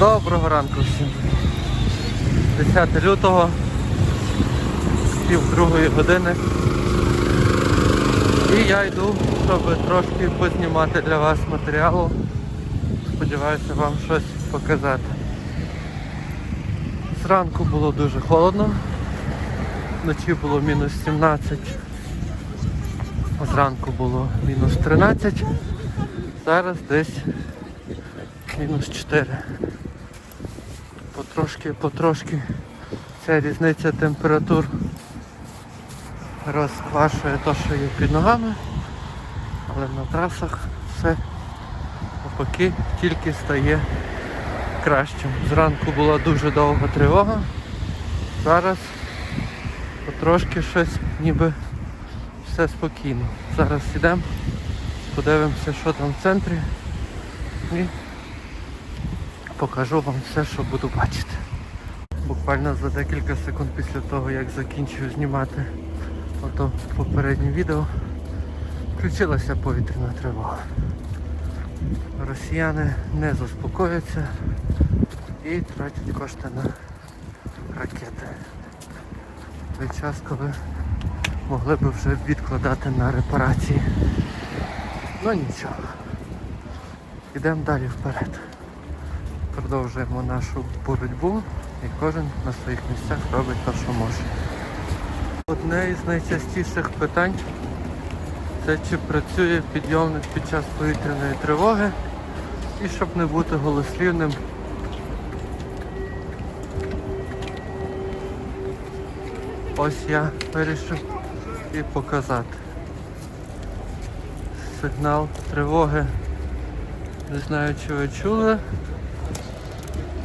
Доброго ранку всім. 10 лютого, пів другої години. І я йду, щоб трошки познімати для вас матеріалу. Сподіваюся вам щось показати. Зранку було дуже холодно, вночі було мінус 17, зранку було мінус 13, зараз десь мінус 4. Потрошки, потрошки ця різниця температур розквашує те, що є під ногами, але на трасах все навпаки тільки стає кращим. Зранку була дуже довга тривога, зараз потрошки щось ніби все спокійно. Зараз йдемо, подивимося, що там в центрі і покажу вам все, що буду бачити. Буквально за декілька секунд після того, як закінчив знімати ото попереднє відео, включилася повітряна тривога. Росіяни не заспокояться і тратять кошти на ракети. Той час, коли могли б вже відкладати на репарації. Ну нічого. Йдемо далі вперед. Продовжуємо нашу боротьбу і кожен на своїх місцях робить те, що може. Одне із найчастіших питань це чи працює підйомник під час повітряної тривоги. І щоб не бути голослівним, ось я вирішив і показати. Сигнал тривоги. Не знаю, чи ви чули,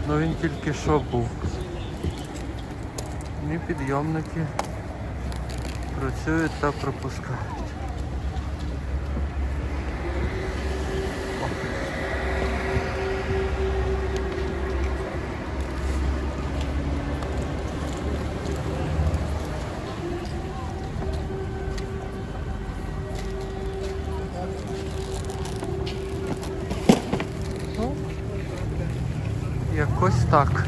але він тільки що був. І підйомники працюють та пропускають. Ну, якось так.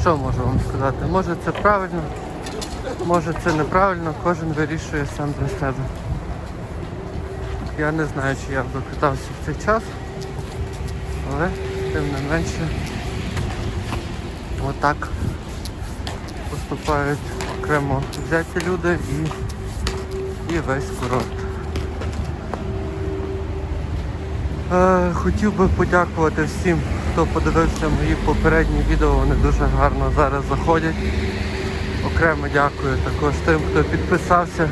Що можу вам сказати? Може це правильно, може це неправильно, кожен вирішує сам для себе. Я не знаю, чи я докатався в цей час, але тим не менше отак поступають окремо взяті люди і, і весь курорт. Хотів би подякувати всім, хто подивився мої попередні відео, вони дуже гарно зараз заходять. Окремо дякую також тим, хто підписався.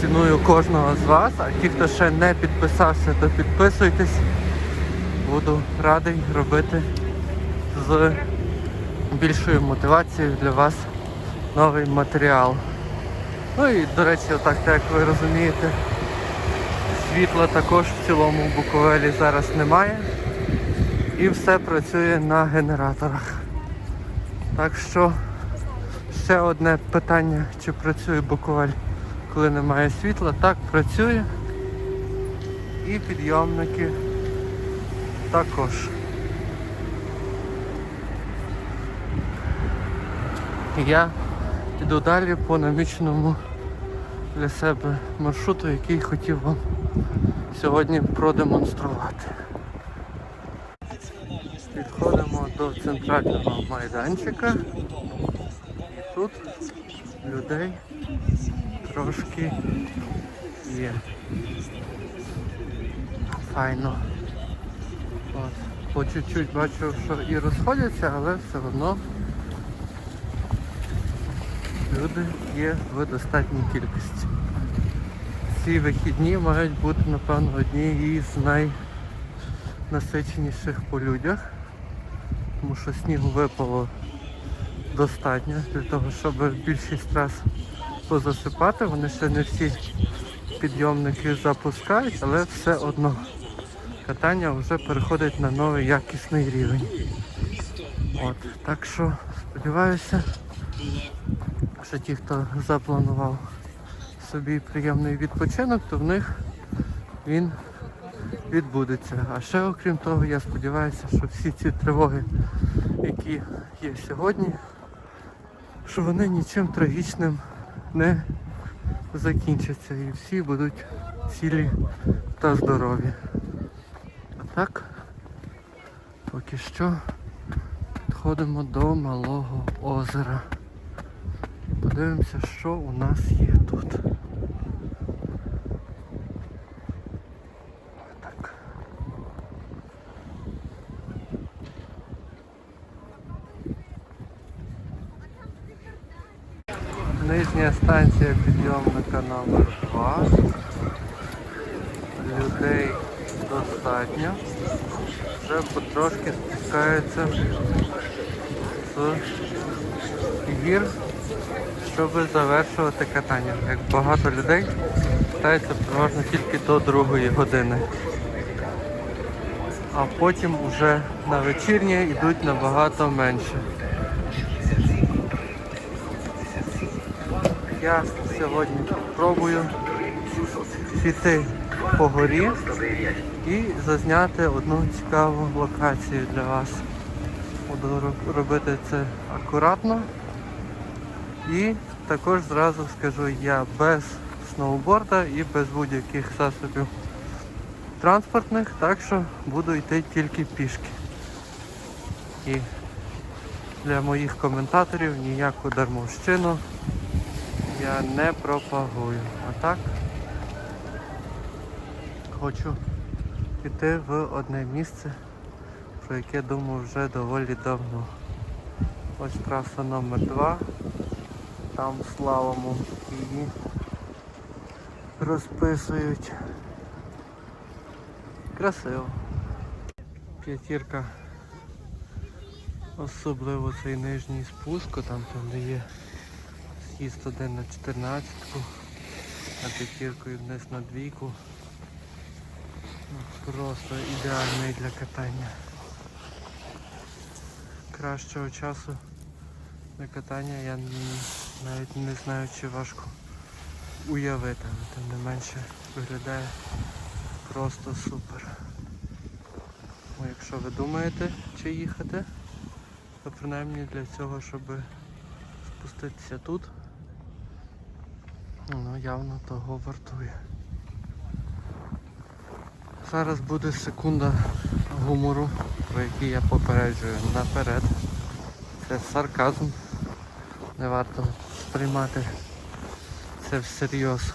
Ціную кожного з вас, а ті, хто ще не підписався, то підписуйтесь. Буду радий робити з більшою мотивацією для вас новий матеріал. Ну і, до речі, отак, так як ви розумієте, світла також в цілому в Буковелі зараз немає. І все працює на генераторах. Так що ще одне питання, чи працює Буковель, коли немає світла. Так, працює. І підйомники також. Я йду далі по наміченому для себе маршруту, який хотів вам сьогодні продемонструвати. Підходимо до центрального майданчика. І тут людей трошки є. Файно. От. По чуть-чуть бачу, що і розходяться, але все одно люди є в достатній кількості. Ці вихідні мають бути, напевно, одні із найнасиченіших по людях, тому що снігу випало достатньо для того, щоб більшість трас позасипати. Вони ще не всі підйомники запускають, але все одно катання вже переходить на новий якісний рівень. От, так що сподіваюся, що ті, хто запланував собі приємний відпочинок, то в них він відбудеться. А ще окрім того, я сподіваюся, що всі ці тривоги, які є сьогодні, що вони нічим трагічним не закінчаться і всі будуть цілі та здорові. А так, поки що підходимо до малого озера. Подивимося, що у нас є тут. Так. Нижня станція підйомника номер 2 Людей достатньо. Вже потрошки спускаються з гір, щоб завершувати катання. Як багато людей катається переважно тільки до другої години. А потім вже на вечірнє йдуть набагато менше. Я сьогодні спробую піти по горі і зазняти одну цікаву локацію для вас. Буду робити це акуратно. І також зразу скажу, я без сноуборда і без будь-яких засобів транспортних, так що буду йти тільки пішки. І для моїх коментаторів ніяку дармовщину я не пропагую. А так хочу піти в одне місце, про яке думаю вже доволі давно. Ось траса номер 2 Там славому її розписують. Красиво. П'ятірка. Особливо цей нижній спуск, там там де є з'їзд один на 14 а п'ятіркою вниз на двійку. Просто ідеальний для катання. Кращого часу для катання я навіть не знаю чи важко уявити, але тим не менше виглядає просто супер. Ну, якщо ви думаєте чи їхати, то принаймні для цього, щоб спуститися тут, ну явно того вартує. Зараз буде секунда гумору, про який я попереджую наперед. Це сарказм. Не варто сприймати це всерйоз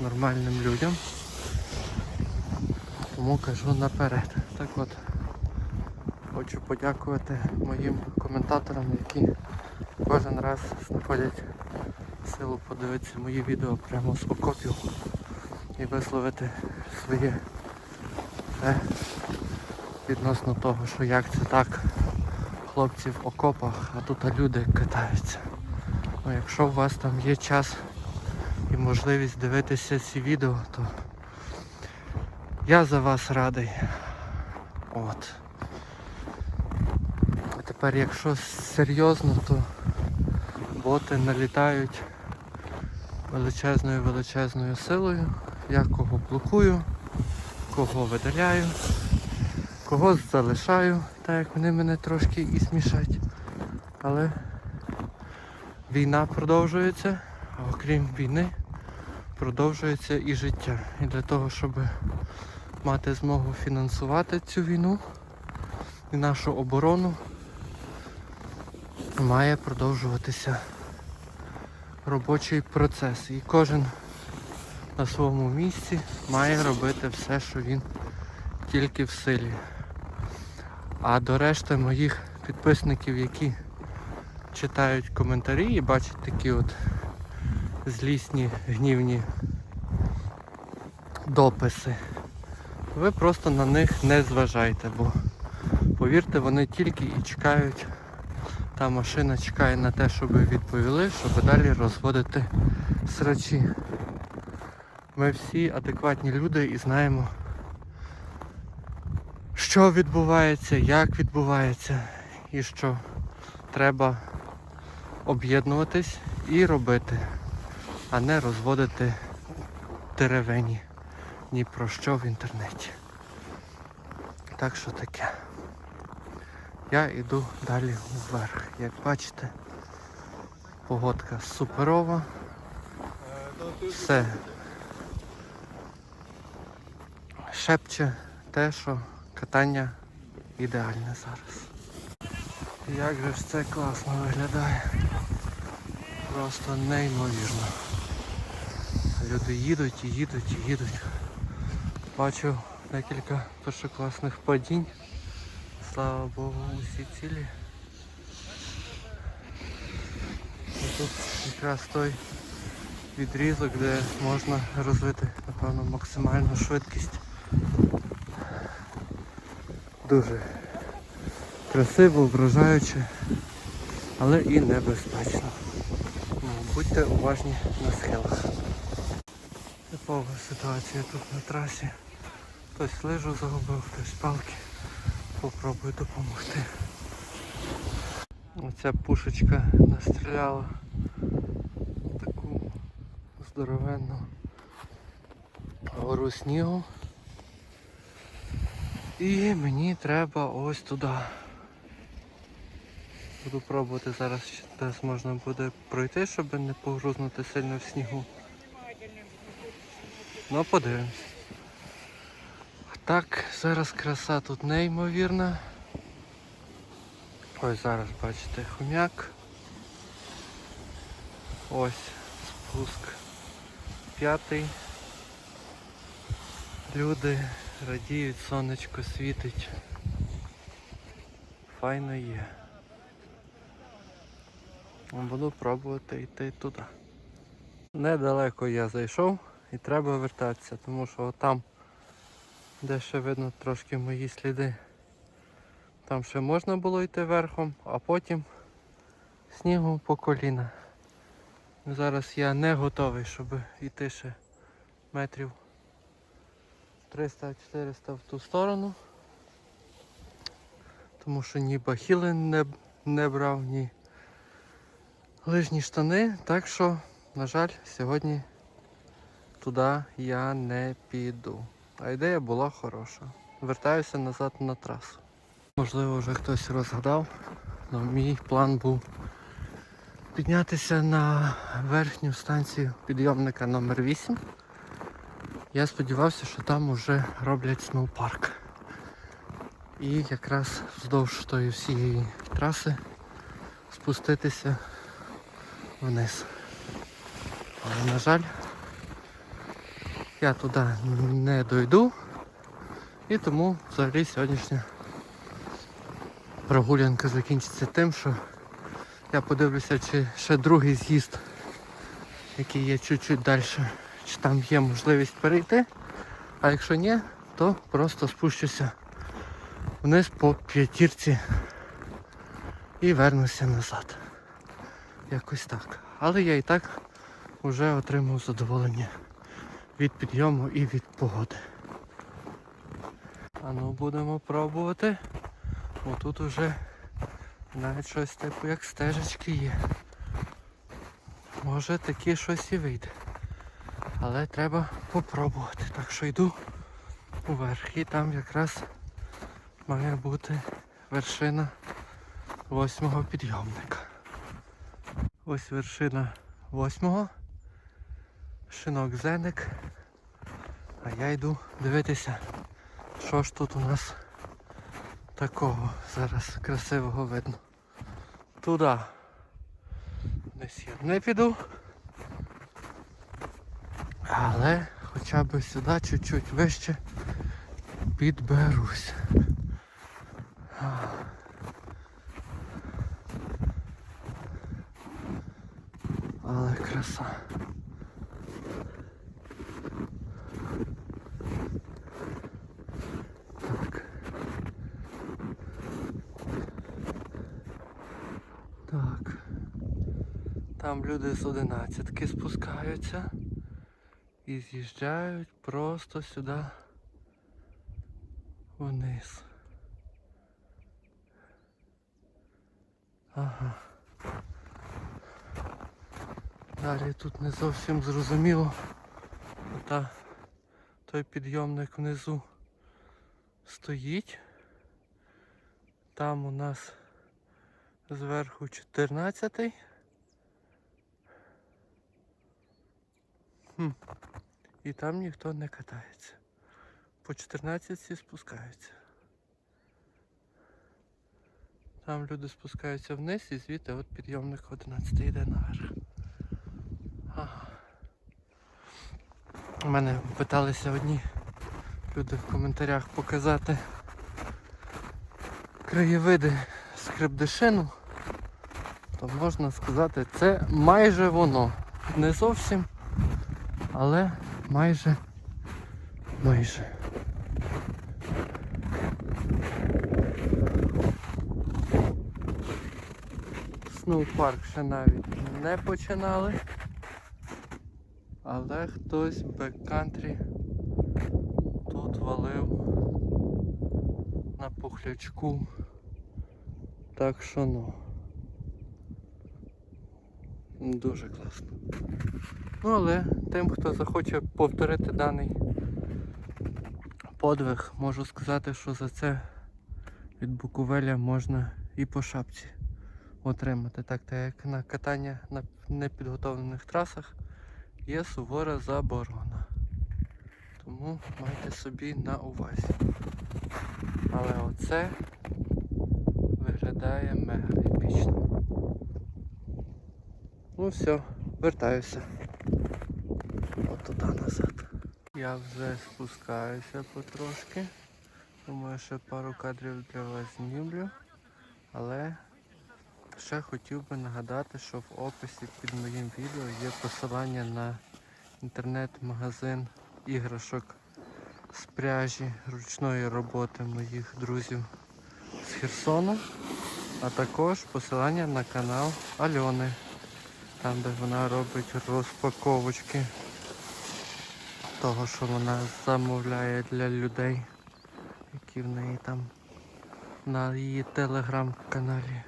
нормальним людям. Тому кажу наперед. Так от, хочу подякувати моїм коментаторам, які кожен раз знаходять силу подивитися мої відео прямо з окопів і висловити своє е, відносно того, що як це так, хлопці в окопах, а тут люди катаються. Ну, якщо у вас там є час і можливість дивитися ці відео, то я за вас радий. От. А тепер якщо серйозно, то боти налітають величезною величезною силою. Я кого блокую, кого видаляю, кого залишаю, так як вони мене трошки і смішать. Але війна продовжується, а окрім війни продовжується і життя. І для того, щоб мати змогу фінансувати цю війну і нашу оборону, має продовжуватися робочий процес. І кожен на своєму місці має робити все, що він тільки в силі. А до решти моїх підписників, які читають коментарі і бачать такі от злісні, гнівні дописи, ви просто на них не зважайте, бо повірте, вони тільки і чекають, та машина чекає на те, щоб відповіли, щоб далі розводити срачі. Ми всі адекватні люди і знаємо, що відбувається, як відбувається і що треба об'єднуватись і робити, а не розводити деревені ні про що в інтернеті. Так що таке. Я йду далі вверх. Як бачите, погодка суперова. Все шепче те, що катання ідеальне зараз. Як же ж це класно виглядає. Просто неймовірно. Люди їдуть і їдуть і їдуть. Бачу декілька першокласних падінь. Слава Богу, усі цілі. І тут якраз той відрізок, де можна розвити, напевно, максимальну швидкість. Дуже красиво, вражаюче, але і небезпечно. Ну, Будьте уважні на схилах. Типова ситуація тут на трасі. Хтось лижу загубив, хтось палки. Попробую допомогти. Оця пушечка настріляла таку здоровенну гору снігу. І мені треба ось туди. Буду пробувати зараз, десь можна буде пройти, щоб не погрузнути сильно в снігу. Ну, подивимось. Так, зараз краса тут неймовірна. Ось зараз бачите хомяк. Ось спуск п'ятий. Люди радіють, сонечко світить. Файно є. Буду пробувати йти туди. Недалеко я зайшов і треба вертатися, тому що там, де ще видно трошки мої сліди, там ще можна було йти верхом, а потім снігу по коліна. Зараз я не готовий, щоб йти ще метрів 300-400 в ту сторону. Тому що ні бахіли не, не брав, ні лижні штани. Так що, на жаль, сьогодні туди я не піду. А ідея була хороша. Вертаюся назад на трасу. Можливо, вже хтось розгадав, але мій план був піднятися на верхню станцію підйомника номер 8 Я сподівався, що там вже роблять сноупарк. І якраз вздовж тої всієї траси спуститися вниз. Але, на жаль, я туди не дойду і тому взагалі сьогоднішня прогулянка закінчиться тим, що я подивлюся, чи ще другий з'їзд, який є чуть-чуть далі, чи там є можливість перейти. А якщо ні, то просто спущуся вниз по п'ятірці і вернуся назад. Якось так. Але я і так вже отримав задоволення від підйому і від погоди. А ну будемо пробувати. Отут уже навіть щось типу як стежечки є. Може таки щось і вийде. Але треба попробувати. Так що йду уверх. І там якраз має бути вершина восьмого підйомника. Ось вершина восьмого. Шинок зеник. А я йду дивитися, що ж тут у нас такого зараз красивого видно. Туди. Десь я не піду. Але хоча б сюди чуть-чуть вище підберусь. Але краса. Так. Там люди з одинадцятки спускаються і з'їжджають просто сюди вниз. Ага. Далі тут не зовсім зрозуміло. Та Той підйомник внизу стоїть. Там у нас зверху 14. Хм. І там ніхто не катається. По 14 всі спускаються. Там люди спускаються вниз і звідти от підйомник 11 йде наверх. У мене питалися одні люди в коментарях показати краєвиди з то можна сказати, це майже воно. Не зовсім, але майже майже. Сноупарк ще навіть не починали. Але хтось в беккантрі тут валив на пухлячку. Так що ну. Дуже класно. Ну але тим, хто захоче повторити даний подвиг, можу сказати, що за це від Буковеля можна і по шапці отримати. Так, так як на катання на непідготовлених трасах є сувора заборона. Тому майте собі на увазі. Але оце виглядає мега епічно. Ну все, вертаюся. Туди назад. Я вже спускаюся потрошки. Думаю, ще пару кадрів для вас знімлю. Але ще хотів би нагадати, що в описі під моїм відео є посилання на інтернет-магазин іграшок з пряжі ручної роботи моїх друзів з Херсону, а також посилання на канал Альони, там де вона робить розпаковочки того, що вона замовляє для людей, які в неї там на її телеграм-каналі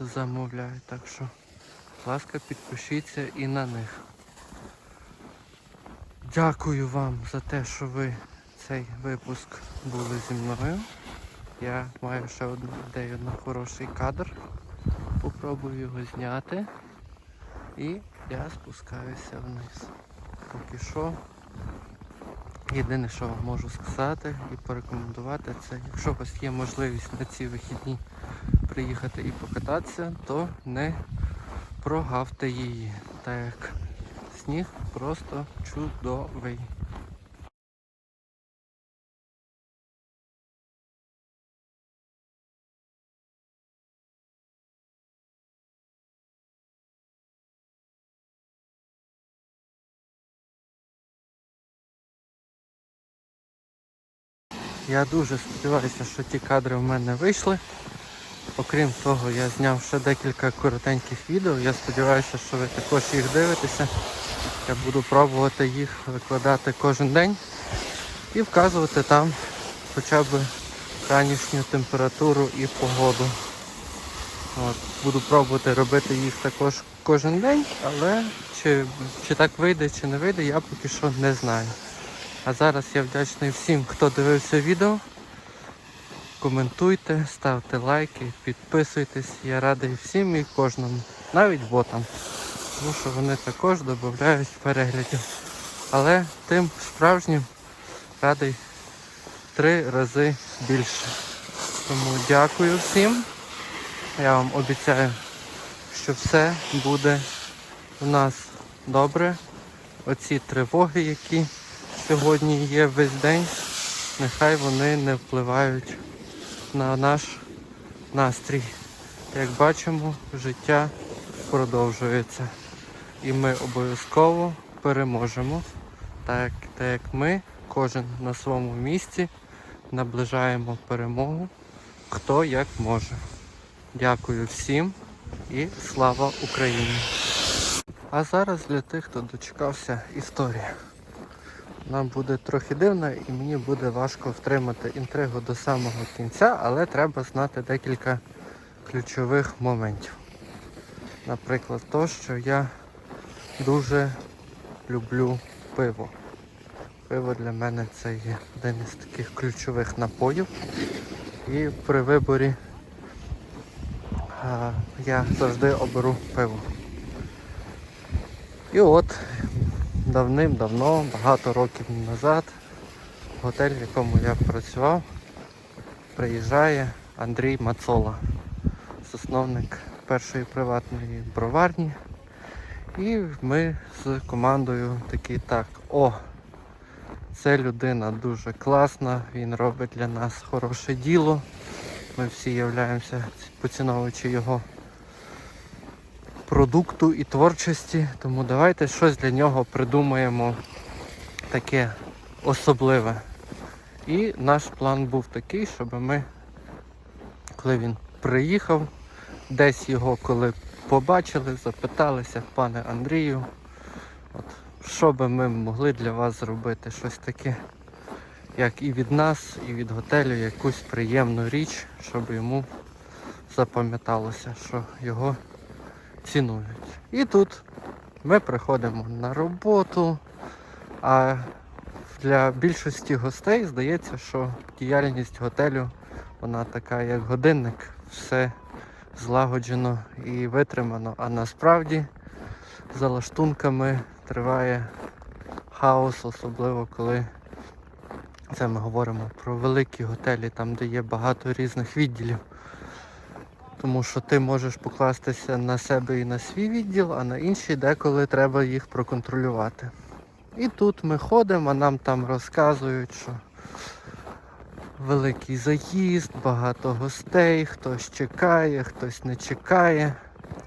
замовляють. Так що, будь ласка, підпишіться і на них. Дякую вам за те, що ви цей випуск були зі мною. Я маю ще одну ідею на хороший кадр. Попробую його зняти. І я спускаюся вниз. Поки що. Єдине, що вам можу сказати і порекомендувати, це якщо у вас є можливість на ці вихідні приїхати і покататися, то не прогавте її. Так як сніг просто чудовий. Я дуже сподіваюся, що ті кадри в мене вийшли. Окрім того, я зняв ще декілька коротеньких відео. Я сподіваюся, що ви також їх дивитеся. Я буду пробувати їх викладати кожен день і вказувати там хоча б ранішню температуру і погоду. От, Буду пробувати робити їх також кожен день, але чи, чи так вийде, чи не вийде, я поки що не знаю. А зараз я вдячний всім, хто дивився відео. Коментуйте, ставте лайки, підписуйтесь. Я радий всім і кожному, навіть ботам. Тому що вони також додають переглядів. Але тим справжнім радий три рази більше. Тому дякую всім. Я вам обіцяю, що все буде у нас добре. Оці тривоги, які сьогодні є весь день, нехай вони не впливають на наш настрій. Як бачимо, життя продовжується. І ми обов'язково переможемо. Так, так як ми, кожен на своєму місці, наближаємо перемогу, хто як може. Дякую всім і слава Україні! А зараз для тих, хто дочекався історія. Нам буде трохи дивно і мені буде важко втримати інтригу до самого кінця, але треба знати декілька ключових моментів. Наприклад, то, що я дуже люблю пиво. Пиво для мене це є один із таких ключових напоїв. І при виборі а, я завжди оберу пиво. І от давним-давно, багато років назад, готель, в якому я працював, приїжджає Андрій Мацола, засновник першої приватної броварні. І ми з командою такі так, о, це людина дуже класна, він робить для нас хороше діло. Ми всі являємося поціновуючи його продукту і творчості, тому давайте щось для нього придумаємо таке особливе. І наш план був такий, щоб ми, коли він приїхав, десь його коли побачили, запиталися, пане Андрію, от, що би ми могли для вас зробити, щось таке, як і від нас, і від готелю, якусь приємну річ, щоб йому запам'яталося, що його цінують. І тут ми приходимо на роботу, а для більшості гостей здається, що діяльність готелю вона така, як годинник, все злагоджено і витримано. А насправді за лаштунками триває хаос, особливо коли це ми говоримо про великі готелі, там де є багато різних відділів. Тому що ти можеш покластися на себе і на свій відділ, а на інші деколи треба їх проконтролювати. І тут ми ходимо, а нам там розказують, що великий заїзд, багато гостей, хтось чекає, хтось не чекає.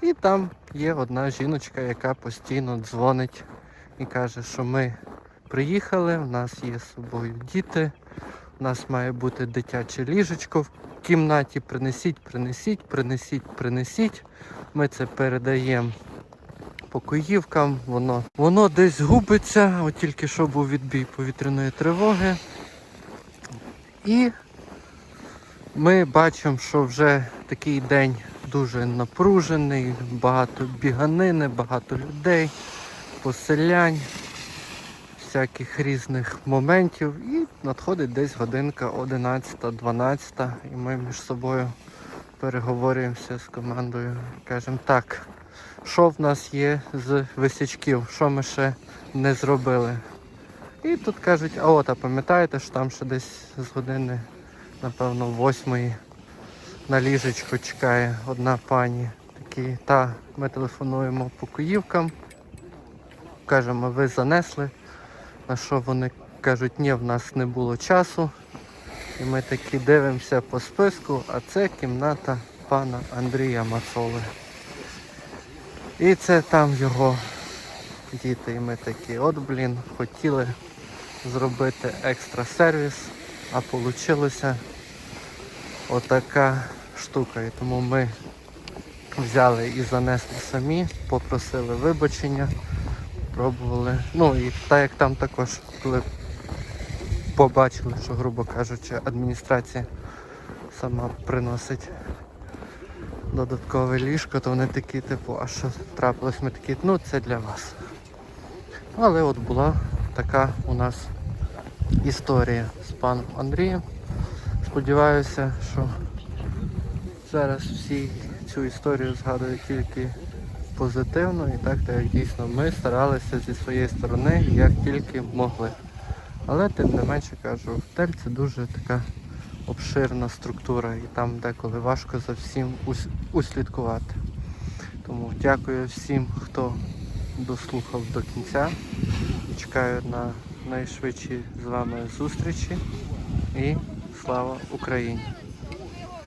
І там є одна жіночка, яка постійно дзвонить і каже, що ми приїхали, в нас є з собою діти, у нас має бути дитяче ліжечко в кімнаті. Принесіть, принесіть, принесіть, принесіть. Ми це передаємо покоївкам, воно, воно десь губиться, от тільки що був відбій повітряної тривоги. І ми бачимо, що вже такий день дуже напружений, багато біганини, багато людей, поселянь, всяких різних моментів. І надходить десь годинка 11-12, і ми між собою переговорюємося з командою. Кажемо так, що в нас є з висячків, що ми ще не зробили. І тут кажуть, а от, а пам'ятаєте, що там ще десь з години, напевно, восьмої на ліжечку чекає одна пані. Такі, та ми телефонуємо покоївкам, кажемо, ви занесли. На що вони кажуть, ні, в нас не було часу. І ми такі дивимося по списку, а це кімната пана Андрія Мацоли. І це там його діти. І ми такі, от блін, хотіли зробити екстра сервіс, а вийшла отака штука. І тому ми взяли і занесли самі, попросили вибачення, пробували. Ну і так як там також, побачили, що, грубо кажучи, адміністрація сама приносить додаткове ліжко, то вони такі, типу, а що трапилось? Ми такі, ну це для вас. Але от була така у нас історія з паном Андрієм. Сподіваюся, що зараз всі цю історію згадують тільки позитивно і так, так як дійсно ми старалися зі своєї сторони, як тільки могли. Але тим не менше кажу, втель це дуже така обширна структура і там деколи важко за всім ус- услідкувати. Тому дякую всім, хто дослухав до кінця. Чекаю на найшвидші з вами зустрічі і слава Україні!